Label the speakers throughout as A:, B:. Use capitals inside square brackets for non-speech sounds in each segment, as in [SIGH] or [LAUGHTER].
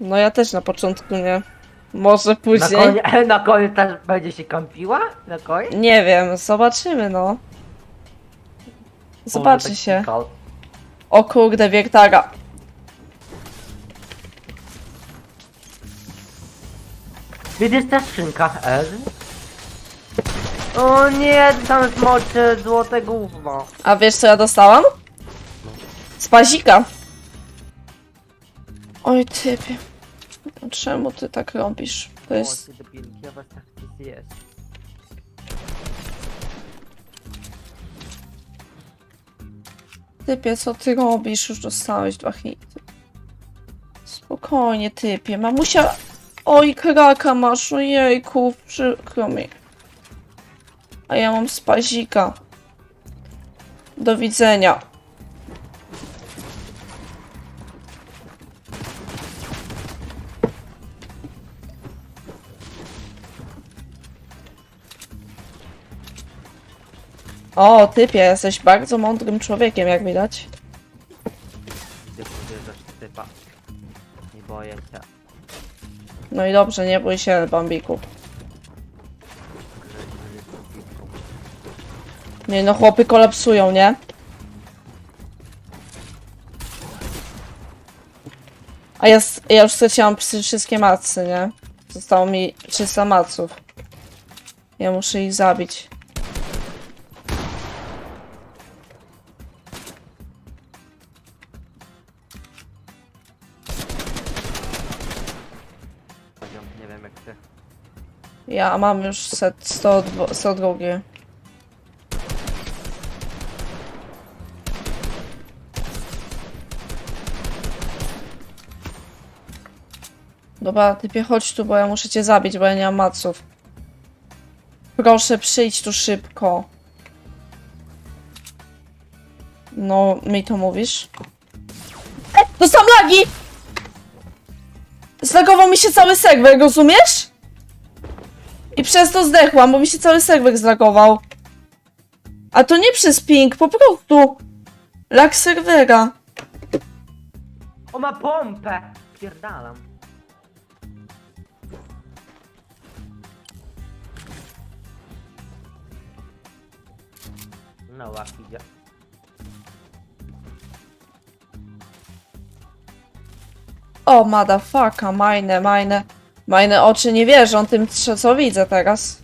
A: No ja też na początku nie. Może
B: Na
A: później.
B: koniec, [LAUGHS] na koniec też będzie się kąpiła? Na koniec?
A: Nie wiem, zobaczymy no. Zobaczy się.
B: taki kol.
A: O kurde, wiektara.
B: Widzisz ta skrzynka, Ez? O nie, tam jest mocy złote gówno.
A: A wiesz co ja dostałam? Z pazika. Oj typie. Czemu ty tak robisz? To jest...
B: O, ty debilki, ja was tak zjesz.
A: Typie, co ty robisz? Już dostałeś dwa hity. Spokojnie, typie. Mamusia... Oj, kraka masz, ojejku, przykro mi. A ja mam spazika. Do widzenia. O, typie, jesteś bardzo mądrym człowiekiem, jak widać.
B: Typa? Nie boję się.
A: No i dobrze, nie bój się, Bambiku.
B: nie
A: no, chłopy kolapsują, nie? A ja, s- ja już straciłam psy- wszystkie macy, nie? Zostało mi 300 maców. Ja muszę ich zabić. Ja mam już set 100, 102. Dobra, typie chodź tu, bo ja muszę cię zabić, bo ja nie mam maców. Proszę, przyjdź tu szybko. No, mi to mówisz? E, dostałam lagi! Zlagował mi się cały serwer, rozumiesz? I przez to zdechłam, bo mi się cały serwer zlagował. A to nie przez ping, po prostu. Lag serwera.
B: O ma pompę! Pierdalam. No łap idzie.
A: O, motherfucka, majne, majne. Majne oczy nie wierzą tym, co widzę teraz.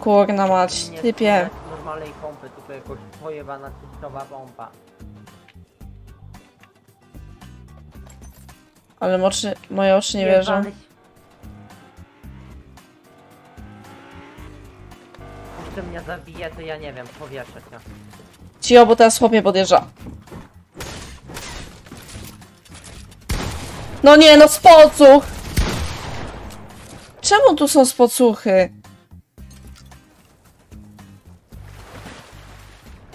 A: Kurna mać,
B: Nie
A: typie.
B: z normalnej pompy, tylko jakoś pojebana czystowa pompa.
A: Ale oczy, moje oczy nie wierzą.
B: Jebany ś- Jeszcze mnie zabije, to ja nie wiem, powieszę cię.
A: Cio, bo teraz chłopie podjeżdża. No nie, no spocuch! Czemu tu są spocuchy?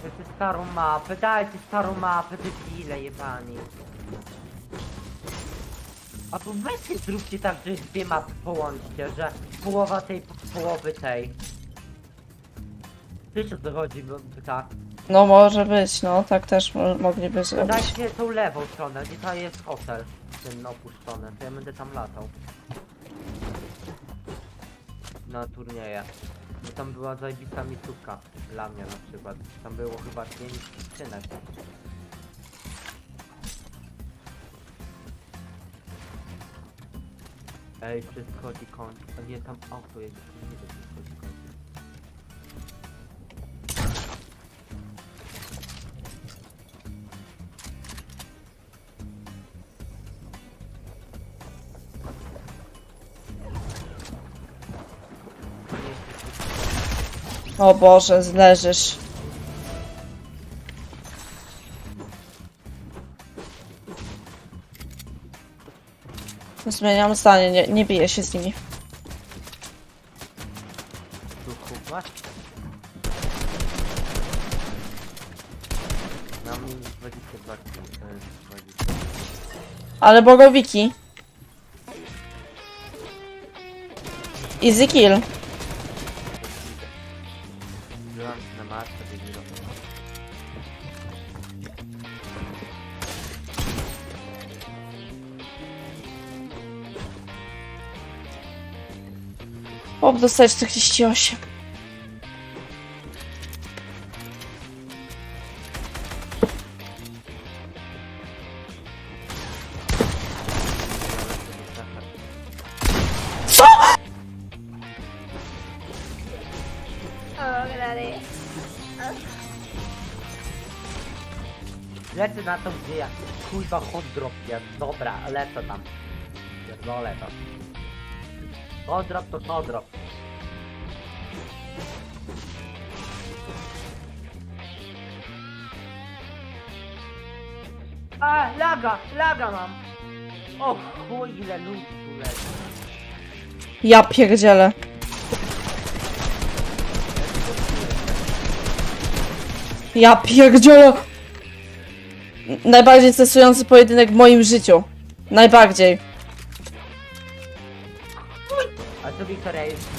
B: Dajcie starą mapę, dajcie starą mapę, debile jebani. A to weźcie zróbcie tak, że dwie mapy połączcie, że połowa tej, po- połowy tej. Wiesz o co chodzi, bo tak.
A: No może być, no tak też mo mogliby zrobić.
B: Dajcie tą lewą stronę, gdzie to jest hotel, ten opuszczony, to ja będę tam latał. Na turnieje. Bo tam była zajebista miejscówka dla mnie na przykład. Tam było chyba pięć skrzynek. Ej, schodzi koń? A nie, tam auto jest. Nie wiem, czy schodzi koń.
A: O Boże, zleżysz. Zmieniam zdanie, nie, nie biję się z nimi.
B: Tu masz? Na mnie 22 to jest 20.
A: Ale bogowiki. Easy kill. Chłop dostaje 48. Co?
B: Lecę na to, gdzie ja kurwa hot drop jest. Dobra, lecę tam. Pierdolę to. Hot drop to hot drop. A, laga, laga mam. O chuj, ile ludzi tu leży.
A: Ja pierdzielę. Ja pierdzielę. Najbardziej stresujący pojedynek w moim życiu. Najbardziej.
B: A co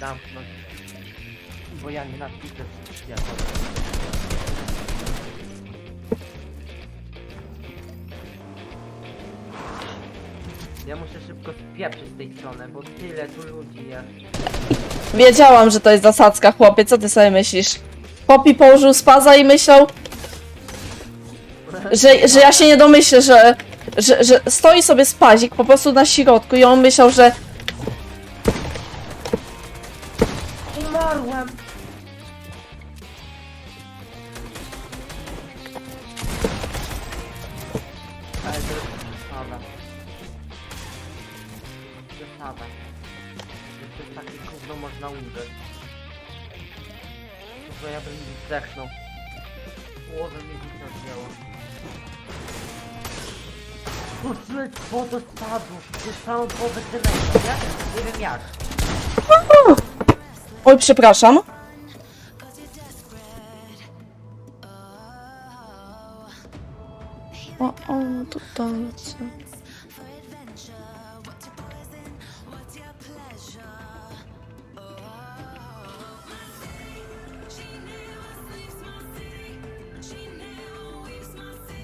B: zamknąć. Bo ja nienawidzę świata. Ja muszę szybko spieprzyć z tej strony, bo tyle tu ludzi jest.
A: Wiedziałam, że to jest zasadzka, chłopie. Co ty sobie myślisz? Popi położył spaza i myślał, że, że ja się nie domyślę, że, że, że stoi sobie spazik po prostu na środku i on myślał, że
B: Że przez takie gówno można umrzeć. Bo ja bym zdechnął. Głowę mi gówno wzięło. Poszedztwo do sadu! Dostałem połowę tyle, nie? Nie wiem jak.
A: Oj, przepraszam. O, o, tutaj co?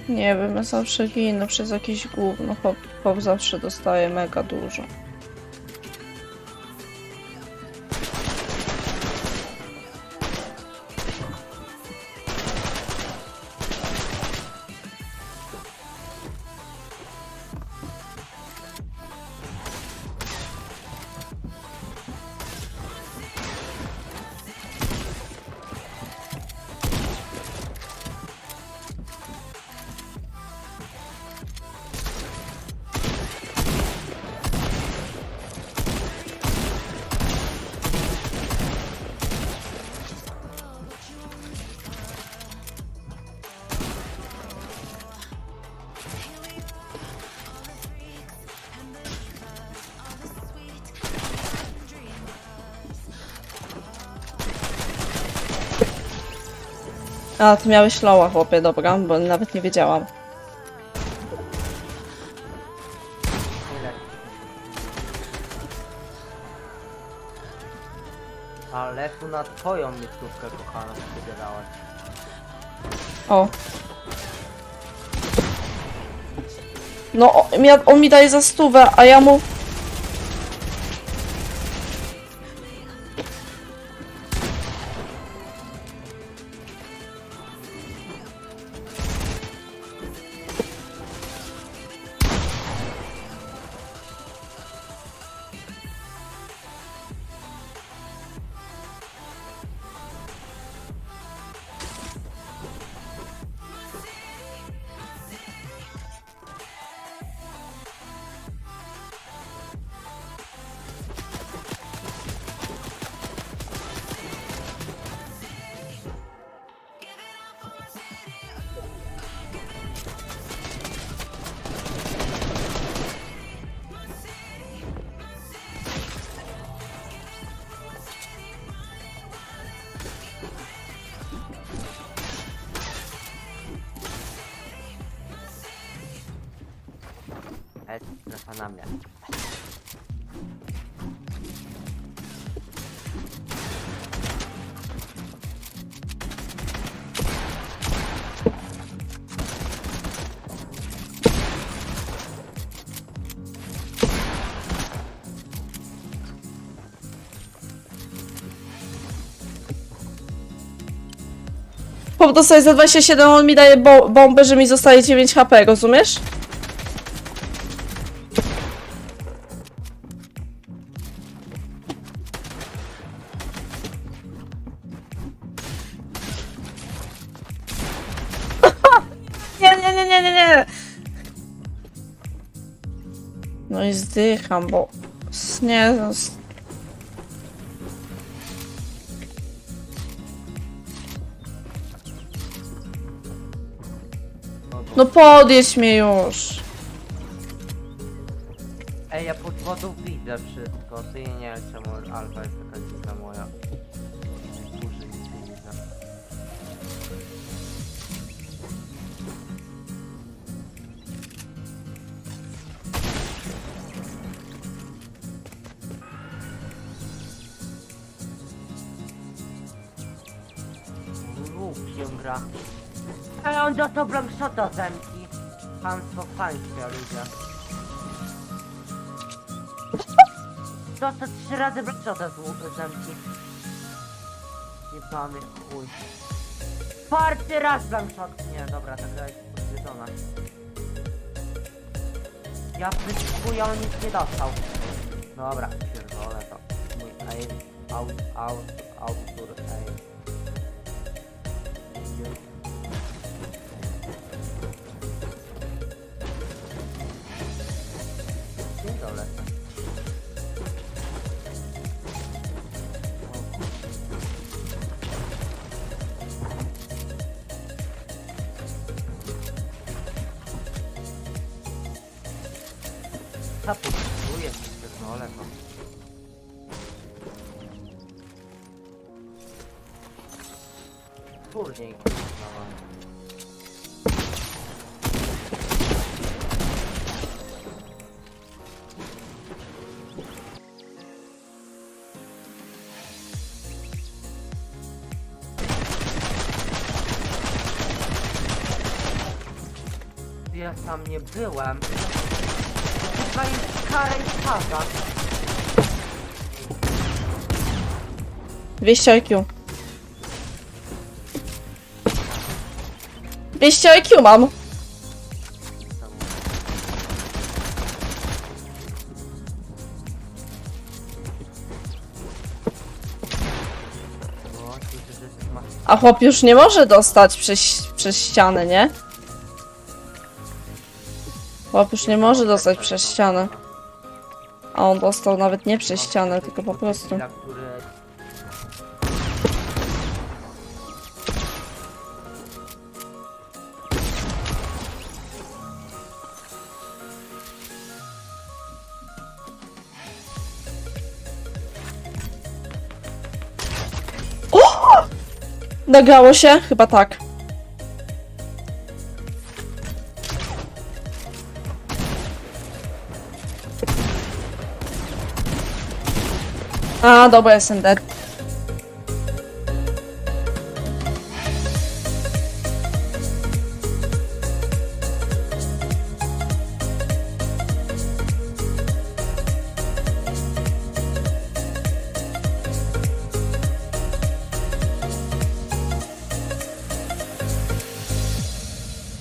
A: Nie wiem, ja zawsze ginę przez jakieś gówno. Chłop, chłop zawsze dostaje mega dużo. A, ty miałeś loła, chłopie, dobra, bo nawet nie wiedziałam.
B: Ale tu na twoją miejscówkę kochana wybierałeś.
A: O. No, o, on mi daje za stówę, a ja mu...
B: A na mnie.
A: Chłop dostaje za 27, on mi daje bo bombę, że mi zostaje 9 HP, rozumiesz? Nie, nie, nie, nie. No i zdycham, bo... Nie, no...
B: No,
A: podjedź mnie już.
B: Ej, ja pod wodą widzę wszystko, ja nie wiem czemu alfa jest taka dziwna moja. Dostał blankshota zemki. Państwo państwa ludzie. Dostał trzy razy łu- zemki. Jebany chuj. Czwarty raz blankshot. Nie, dobra, ta gra jest podwiedzona. Ja wyskuję, on nic nie dostał. Dobra, pierdolę to. Mój aim, out, out, autor aim. Turniej, kurwa. Ja tam nie byłem. Chyba jest kara i kaza.
A: 200 IQ. 200 IQ mam. A chłop już nie może dostać przez, przez ścianę, nie? Chłop już nie może dostać przez ścianę. A on dostał nawet nie przez ścianę, tylko po prostu. Nagrało się? Chyba tak. A, dobra, jestem dead.